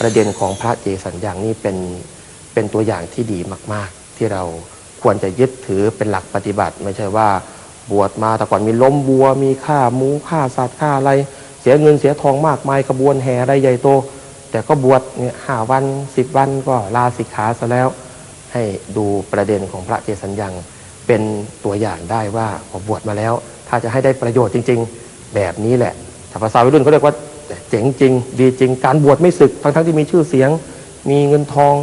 ประเด็นของพระเจสัญญางนี่เป็นเป็นตัวอย่างที่ดีมาก ๆ ที่เราควรจะยึดถือเป็นหลักปฏิบัติ ไม่ใช่ว่าบวชมาแต่ก่อนมีล้มบัว มีฆ่าหมูฆ่าสัตว์ฆ่าอะไร เสียเงินเสียทองมากมายขบวนแห่อะไรใหญ่โต แต่ก็บวชเนี่ยห้าวันสิบวันก็ลาสิกขาซะแล้ว ให้ดูประเด็นของพระเจสัญญังเป็นตัวอย่างได้ว่าพอบวชมาแล้ว ถ้าจะให้ได้ประโยชน์จริง ๆ แบบนี้แหละถ้าภาษาวัยรุ่นเขาเรียกว่า เจ๋งจริง ดีจริง การบวชไม่สึก ทั้งๆที่มีชื่อเสียง มีเงินทอง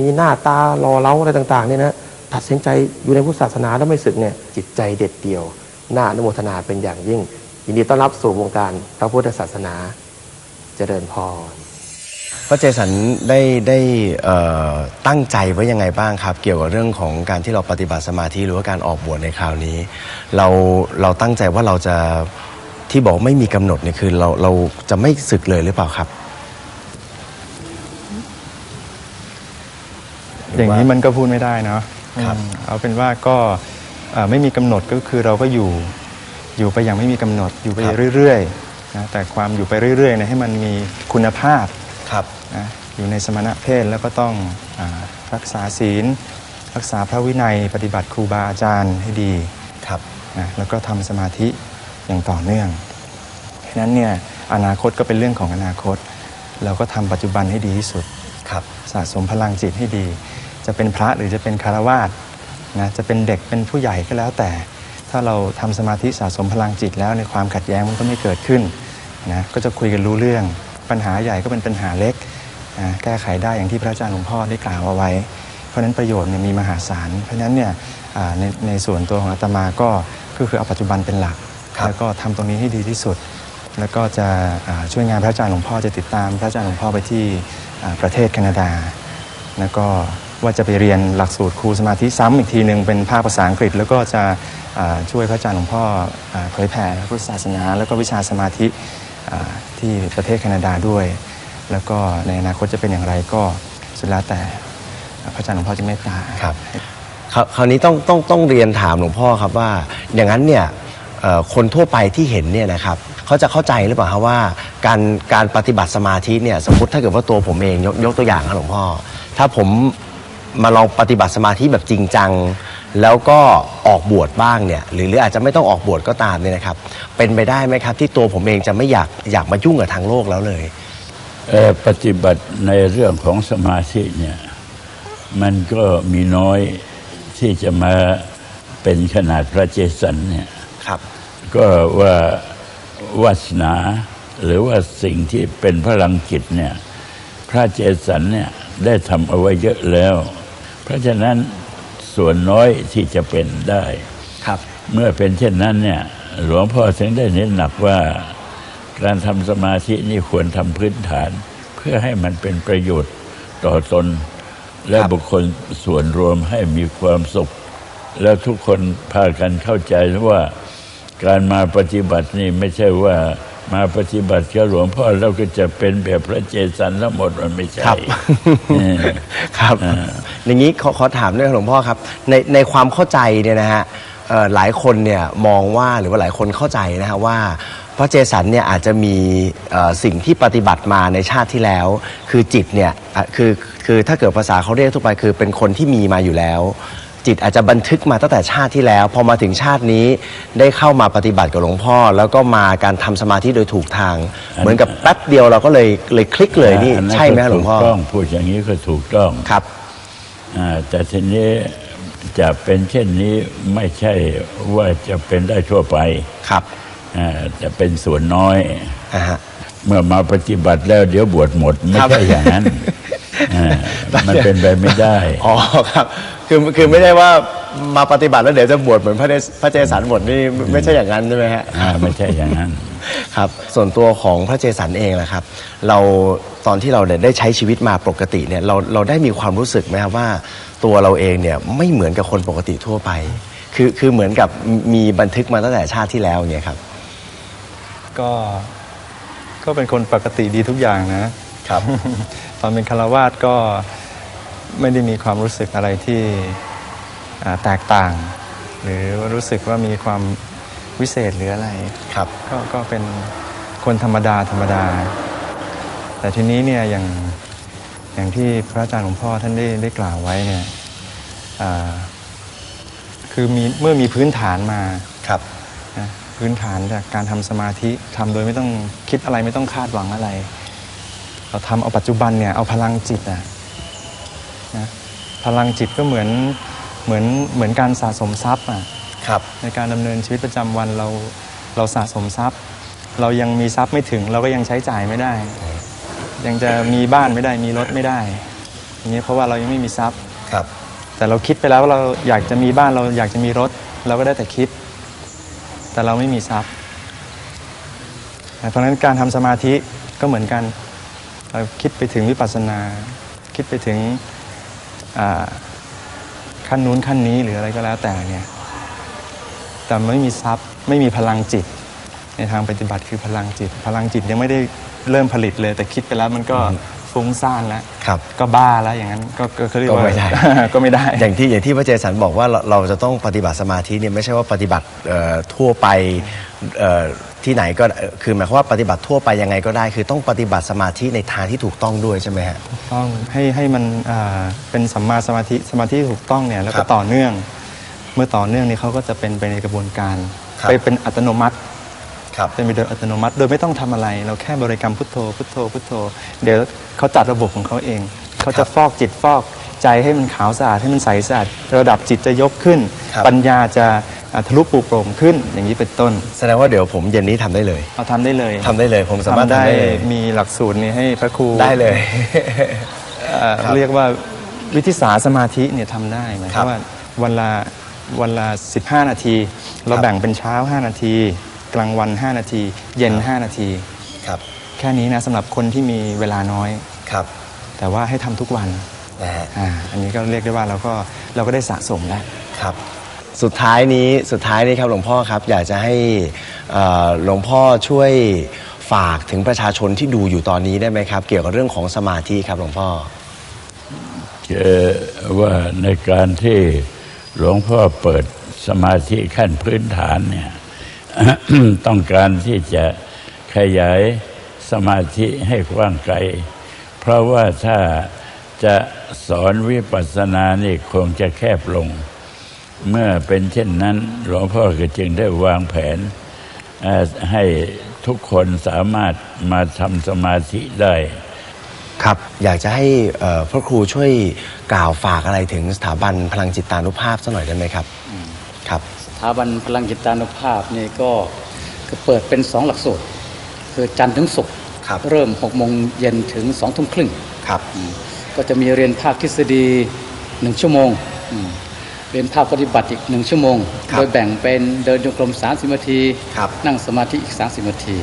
มีหน้าตารอเล้าอะไรต่างๆเนี่ยนะตัดสินใจอยู่ในพุทธศาสนาแล้วไม่สึกเนี่ยจิตใจเด็ดเดี่ยว หน่าอนุโมทนาเป็นอย่างยิ่ง ยินดีต้อนรับสู่วงการพระพุทธศาสนาเจริญพรพระเจสันได้ได้ตั้งใจไว้ยังไงบ้างครับ เกี่ยวกับเรื่องของการที่เราปฏิบัติสมาธิหรือว่าการออกบวชในคราวนี้ เราเราตั้งใจว่าเราจะ ที่บอกไม่มีกำหนดเนี่ยคือเราเราจะไม่ศึกเลยหรือเปล่าครับ อย่างนี้มันก็พูดไม่ได้เนาะครับ อืมเอาเป็นว่าก็เอ่อไม่มีกำหนดก็คือเราก็อยู่อยู่ไปอย่างไม่มีกำหนดอยู่ไปเรื่อยๆนะแต่ความอยู่ไปเรื่อยๆเนยให้มันมีคุณภาพครับ นะอยู่ในสมณะเพศแล้วก็ต้องอารักษาศีล รักษาพระวินัย ปฏิบัติครูบาอาจารย์ให้ดีครับ นะแล้วก็ทำสมาธิอย่างต่อเนื่องเพราะ ฉะนั้นเนี่ยอนาคตก็เป็นเรื่องของอนาคต เราก็ทำปัจจุบันให้ดีที่สุดครับสะสมพลังจิตให้ดี จะเป็นพระหรือจะเป็นคารวาสนะจะเป็นเด็กเป็นผู้ใหญ่ก็แล้วแต่ ถ้าเราทำสมาธิสะสมพลังจิตแล้วในความขัดแย้งมันก็ไม่เกิดขึ้นนะก็จะคุยกันรู้เรื่องปัญหาใหญ่ก็เป็นปัญหาเล็กนะแก้ไขได้อย่างที่พระอาจารย์หลวงพ่อได้กล่าวเอาไว้ เพราะฉะนั้นประโยชน์เนี่ยมีมหาศาล เพราะฉะนั้นเนี่ยอ่าในในส่วนตัวของอาตมาก็ก็คือเอาปัจจุบันเป็นหลักครับแล้วก็ทำตรงนี้ให้ดีที่สุด แล้วก็จะช่วยงานพระอาจารย์หลวงพ่อจะติดตามพระอาจารย์หลวงพ่อไปที่ประเทศแคนาดา แล้วก็ว่าจะไปเรียนหลักสูตรครูสมาธิซ้ำอีกทีหนึ่งเป็นภาคภาษาอังกฤษ แล้วก็จะช่วยพระอาจารย์หลวงพ่อเผยแผ่พุทธศาสนา แล้วก็วิชาสมาธิที่ประเทศแคนาดาด้วย แล้วก็ในอนาคตจะเป็นอย่างไรก็สุดแล้วแต่พระอาจารย์หลวงพ่อจะเมตตาครับคราวนี้ต้องต้องต้องเรียนถามหลวงพ่อครับว่า อย่างนั้นเนี่ยคนทั่วไปที่เห็นเนี่ยนะครับ เขาจะเข้าใจหรือเปล่าครับว่า การการปฏิบัติสมาธิเนี่ยสมมติถ้าเกิดว่าตัวผมเองยกยกตัวอย่างครับหลวงพ่อ ถ้าผมมาลองปฏิบัติสมาธิแบบจริงจัง แล้วก็ออกบวชบ้างเนี่ยหรือหรืออาจจะไม่ต้องออกบวชก็ตามเนี่ยนะครับ เป็นไปได้ไหมครับ ที่ตัวผมเองจะไม่อยากอยากมายุ่งกับทางโลกแล้วเลยเอ่อปฏิบัติในเรื่องของสมาธิเนี่ยมันก็มีน้อยที่จะมาเป็นขนาดพระเจสันเนี่ยครับ ก็ว่า วาสนา หรือว่าสิ่งที่เป็นพลังจิตเนี่ยพระเจสันเนี่ยได้ทำเอาไว้เยอะแล้ว เพราะฉะนั้นส่วนน้อยที่จะเป็นได้ครับ เมื่อเป็นเช่นนั้นเนี่ยหลวงพ่อถึงได้เน้นหนักว่าการทำสมาธินี่ควรทำพื้นฐาน เพื่อให้มันเป็นประโยชน์ต่อตน และครับบุคคลส่วนรวมให้มีความสุข แล้วทุกคนพากันเข้าใจว่า การมาปฏิบัตินี่ไม่ใช่ว่ามาปฏิบัติกับหลวงพ่อเราก็จะเป็นแบบพระเจสันทั้งหมดมันไม่ใช่ครับเออครับ อย่างนี้ขอขอถามด้วยครับหลวงพ่อครับ ในในความเข้าใจเนี่ยนะฮะเอ่อหลายคนเนี่ยมองว่าหรือว่าหลายคนเข้าใจนะฮะว่าพระเจสันเนี่ยอาจจะมีเอ่อสิ่งที่ปฏิบัติมาในชาติที่แล้ว คือจิตเนี่ยอะคือคือถ้าเกิดภาษาเขาเรียกทั่วไปคือเป็นคนที่มีมาอยู่แล้ว จิตอาจจะบันทึกมาตั้งแต่ชาติที่แล้ว พอมาถึงชาตินี้ได้เข้ามาปฏิบัติกับหลวงพ่อ แล้วก็มาการทำสมาธิโดยถูกทาง เหมือนกับแป๊บเดียวเราก็เลยเลยคลิกเลยนี่อัใช่ไหมฮะหลวงพ่อก็ถูกต้องพูดอย่างนี้ก็ถูกต้องครับอ่าแต่ทีนี้จะเป็นเช่นนี้ไม่ใช่ว่าจะเป็นได้ทั่วไปครับอ่าจะเป็นส่วนน้อย อ่าฮะ เมื่อมาปฏิบัติแล้วเดี๋ยวบวชหมด ไม่ครับ ใช่อย่างนั้นอ่า มันเป็นไปไม่ได้ อ๋อครับ คือคือไม่ได้ว่ามาปฏิบัติแล้วเดี๋ยวจะบวชเหมือนพระเดชพระเจสันบวชนี่ไม่ใช่อย่างนั้นใช่ไหมฮะอ่าไม่ใช่อย่างนั้น ครับ ส่วนตัวของพระเจสันเองล่ะครับ เราตอนที่เราได้ใช้ชีวิตมาปกติเนี่ยเราเราได้มีความรู้สึกไหมครับว่าตัวเราเองเนี่ยไม่เหมือนกับคนปกติทั่วไป คือคือเหมือนกับมีบันทึกมาตั้งแต่ชาติที่แล้วอย่างเงี้ยครับ ก็ก็เป็นคนปกติดีทุกอย่างนะครับ ตอนเป็นคารวาสก็ไม่ได้มีความรู้สึกอะไรที่อ่าแตกต่าง หรือว่ารู้สึกว่ามีความวิเศษหรืออะไรครับก็ก็เป็นคนธรรมดาธรรมดา แต่ทีนี้เนี่ยอย่างอย่างที่พระอาจารย์หลวงพ่อท่านได้ได้กล่าวไว้เนี่ยอ่าคือมีเมื่อมีพื้นฐานมาครับนะพื้นฐานจากการทำสมาธิทำโดยไม่ต้องคิดอะไรไม่ต้องคาดหวังอะไร เราทำเอาปัจจุบันเนี่ยเอาพลังจิตอะนะพลังจิตก็เหมือนเหมือนเหมือนการสะสมทรัพย์อะครับในการดำเนินชีวิตประจำวันเราเราสะสมทรัพย์ เรายังมีทรัพย์ไม่ถึง เราก็ยังใช้จ่ายไม่ได้ ยังจะมีบ้านไม่ได้มีรถไม่ได้อย่างนี้เพราะว่าเรายังไม่มีทรัพย์ ครับ แต่เราคิดไปแล้วว่าเราอยากจะมีบ้านเราอยากจะมีรถ เราก็ได้แต่คิด แต่เราไม่มีทรัพย์ เพราะฉะนั้นการทำสมาธิก็เหมือนกัน เราคิดไปถึงวิปัสสนา คิดไปถึงอ่าขั้นนู้นขั้นนี้หรืออะไรก็แล้วแต่เนี่ยแต่ไม่มีทรัพย์ไม่มีพลังจิต ในทางปฏิบัติคือพลังจิต พลังจิตยังไม่ได้เริ่มผลิตเลย แต่คิดไปแล้วมันก็ฟุ้งซ่านแล้วครับก็บ้าแล้วอย่างนั้นก็ก็ก็เรียกว่าก็ไม่ได้ก็ไม่ได้ อย่างที่อย่างที่พระเจสันบอกว่าเราเราจะต้องปฏิบัติสมาธิเนี่ยไม่ใช่ว่าปฏิบัติเอ่อทั่วไปเอ่อ ที่ไหนก็เอ่อคือหมายความว่าปฏิบัติทั่วไปยังไงก็ได้ คือต้องปฏิบัติสมาธิในทางที่ถูกต้องด้วยใช่ไหมฮะ ต้องให้ให้มันอ่าเป็นสัมมาสมาธิสมาธิที่ถูกต้องเนี่ยแล้วครัก็บต่อเนื่อง เมื่อต่อเนื่องนี่เขาก็จะเป็นไปในกระบวนการ ครับ ไปเป็นอัตโนมัติ ครับ เป็นไปโดยอัตโนมัติ โดยไม่ต้องทำอะไร เราแค่บริกรรมพุทโธพุทโธพุทโธ เดี๋ยวเขาจัดระบบของเขาเอง เขาจะฟอกจิตฟอกใจให้มันขาวสะอาดให้มันใสสะอาดระดับจิตจะยกขึ้น ครับปัญญาจะอ่า ทะลุปลุโปร่งขึ้นอย่างนี้เป็นต้นแสดงว่าเดี๋ยวผมเย็นนี้ทำได้เลยเอาทำได้เลยทำได้เลย ผมสามารถทำได้ทำได้เลยมีหลักสูตรนี้ให้พระครูได้เลย เอ่อครับเรียกว่าวิธีสาสมาธิเนี่ยทำได้หมายคครับวามว่าวันละวันละ15 นาที เราครับ แบ่งเป็นเช้า 5 นาที กลางวัน 5 นาที เย็น 5 นาที ครับแค่นี้นะสำหรับคนที่มีเวลาน้อย ครับแต่ว่าให้ทำทุกวันนะฮะ อ่าอันนี้ก็เรียกได้ว่าเราก็เราก็ได้สะสมแล้ว ครับ สุดท้ายนี้สุดท้ายนี้ครับหลวงพ่อครับอยากจะให้เอ่อหลวงพ่อช่วยฝากถึงประชาชนที่ดูอยู่ตอนนี้ได้ไหมครับ เกี่ยวกับเรื่องของสมาธิครับหลวงพ่อคือว่าในการที่หลวงพ่อเปิดสมาธิขั้นพื้นฐานเนี่ย ต้องการที่จะขยายสมาธิให้กว้างไกล เพราะว่าถ้าจะสอนวิปัสสนานี่คงจะแคบลง เมื่อเป็นเช่นนั้นหลวงพ่อก็จึงได้วางแผนเอ่อให้ทุกคนสามารถมาทำสมาธิได้ครับอยากจะให้เอ่อพระครูช่วยกล่าวฝากอะไรถึงสถาบันพลังจิตตานุภาพสักหน่อยได้ไหมครับครับสถาบันพลังจิตานุภาพนี่ก็ก็เปิดเป็นสองหลักสูตร คือจันทร์ถึงศุกร์ครับเริ่ม6โมงเย็นถึง2ทุ่มครึ่งครับอืมก็จะมีเรียนภาคทฤษฎีหนึ่งชั่วโมงอืม เรียนภาคปฏิบัติอีกหนึ่งชั่วโมงครับโดยแบ่งเป็นเดินจงกรม 30 นาทีครับนั่งสมาธิอีก 30 นาที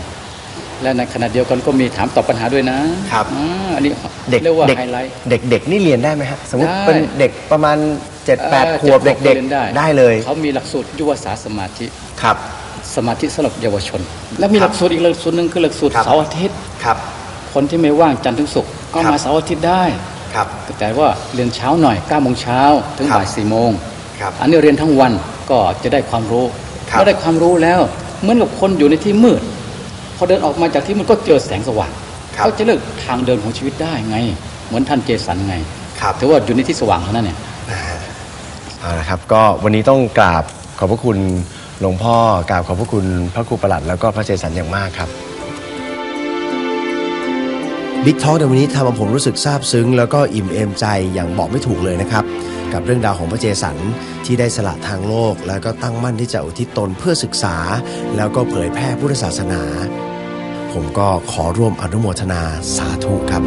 และในขณะเดียวกันก็มีถามตอบปัญหาด้วยนะครับอ่าอันนี้เด็กเรียกว่าเด็กไฮไลท์เด็กเด็กนี่เรียนได้ไหมฮะสมมติได้เป็นเด็กประมาณ7จ็ดแปดอ่าขวบจ็เด็กรียนๆได้เลย เขามีหลักสูตรยุวศาสตร์สมาธิครับสมาธิสำหรับเยาวชน และมีหลักสูตรอีกหลักสูตรหนึ่งคือหลักสูตรครับเสาร์อาทิตย์ครับคนที่ไม่ว่างจันทร์ถึงศุกร์ก็ครับมาเสาร์อาทิตย์ได้ครับแต่ว่าเรียนเช้าหน่อย9โมงเช้าถึงครับบ่าย4โมง ครับอันนี้เรียนทั้งวันก็จะได้ความรู้ครับเมื่อได้ความรู้แล้วเหมือนกับคนอยู่ในที่มืดพอเดินออกมาจากที่มันก็เจอแสงสว่างครับเขาจะเลือกทางเดินของชีวิตได้ไง เหมือนท่านเจสันไงครับถือว่าอยู่ในที่สว่างเท่านั้นเนี่ยเอาละครับก็วันนี้ต้องกราบขอบพระคุณหลวงพ่อกราบขอบพระคุณพระครูประหลัดแล้วก็พระเจสันอย่างมากครับบิ๊กทอ k ในวันนี้ทำให้ผมรู้สึกซาบซึ้ง แล้วก็อิ่มเอมใจอย่างบอกไม่ถูกเลยนะครับ กับเรื่องราวของพระเจสันที่ได้สละทางโลก แล้วก็ตั้งมั่นที่จะอุทิศตนเพื่อศึกษา แล้วก็เผยแพร่พุทธศาสนา ผมก็ขอร่วมอนุโมทนาสาธุครับ